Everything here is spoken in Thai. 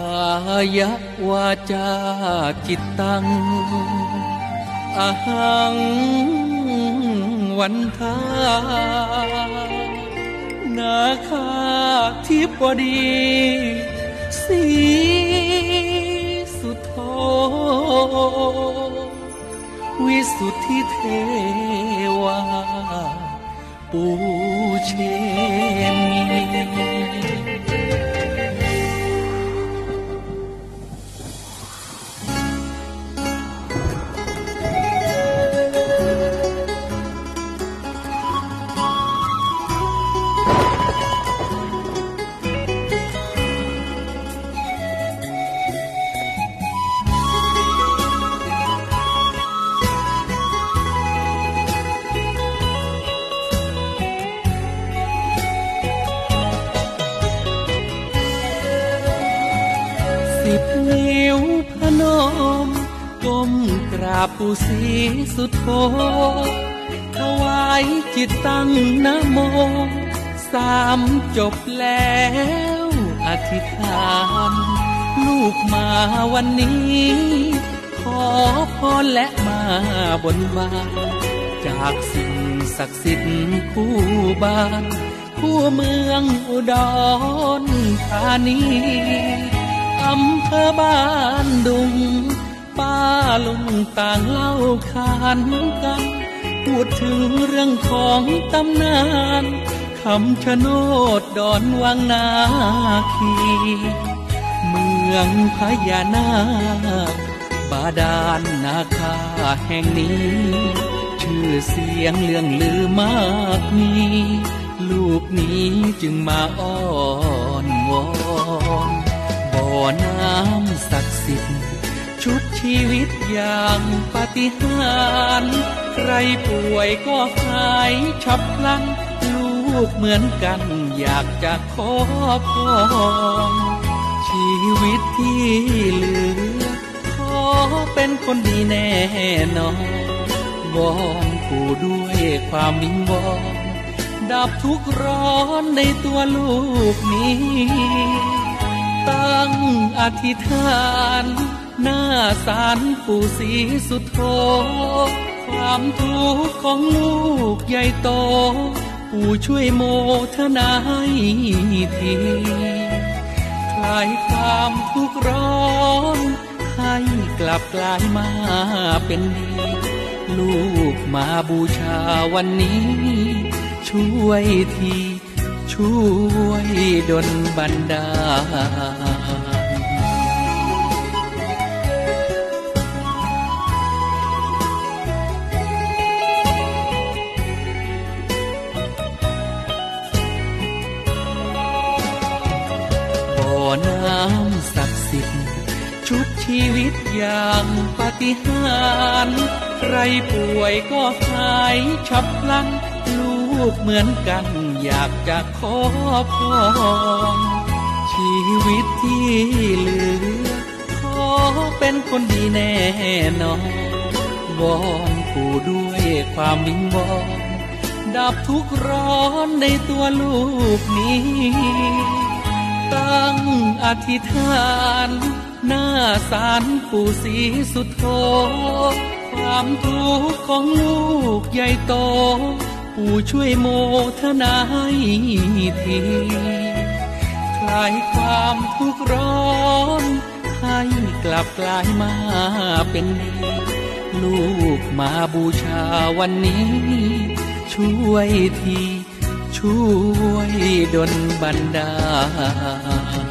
ายวาจาจิตตังอหังวันทานาคาทิปดี สีสุโธวิสุทธิเทวา ปูเชมี ก้มกราบปู่ศรีสุโธถวายจิตตั้งนะโม สามจบแล้วอธิษฐาน ลูกมาวันนี้ ขอพรและมาบนบานจากสิ่งศักดิ์สิทธิ์คู่บ้าน คู่เมืองอุดรธานีอำเภอบ้านดุง ลุงต่างเล่าขานกัน พูดถึงเรื่องของตำนานคำชะโนดดอนวังนาคี เมืองพญานาคบาดาลนาคาแห่งนี้ ชื่อเสียงเรื่องลือมากมีลูกนี้จึงมาอ้อนวอนบ่อน้ำศักดิ์สิทธิ์ ชุบชีวิตอย่างปาฏิหาริย์ใครป่วยก็หายฉับพลัน ลูกเหมือนกันอยากจะขอพรชีวิตที่เหลือ ขอเป็นคนดีแน่นอนวอนผู้ด้วยความวิงวอนดับทุกร้อนในตัวลูกนี้ ตั้งอธิษฐาน หน้าศาลปู่ศรีสุโธความทุกข์ของลูกใหญ่โต ปู่ช่วยโมทนาให้ทีคลายความทุกข์ร้อนให้กลับกลายมาเป็นดีลูกมาบูชาวันนี้ ช่วยที ช่วยดลบันดาล น้ำศักดิ์สิทธิ์ ชุบชีวิตอย่างปาฏิหาริย์ใครป่วยก็หายฉับพลัน ลูกเหมือนกันอยากจะขอพรชีวิตที่เหลือ ขอเป็นคนดีแน่นอนวอนผู้ด้วยความวิงวอนดับทุกร้อนในตัวลูกนี้ ตั้งอธิษฐาน หน้าศาลปู่ศรีสุโธความทุกข์ของลูกใหญ่โต ปู่ช่วยโมทนาให้ทีคลายความทุกข์ร้อนให้กลับกลายมาเป็นดีลูกมาบูชาวันนี้ ช่วยที ช่วยดลบันดาล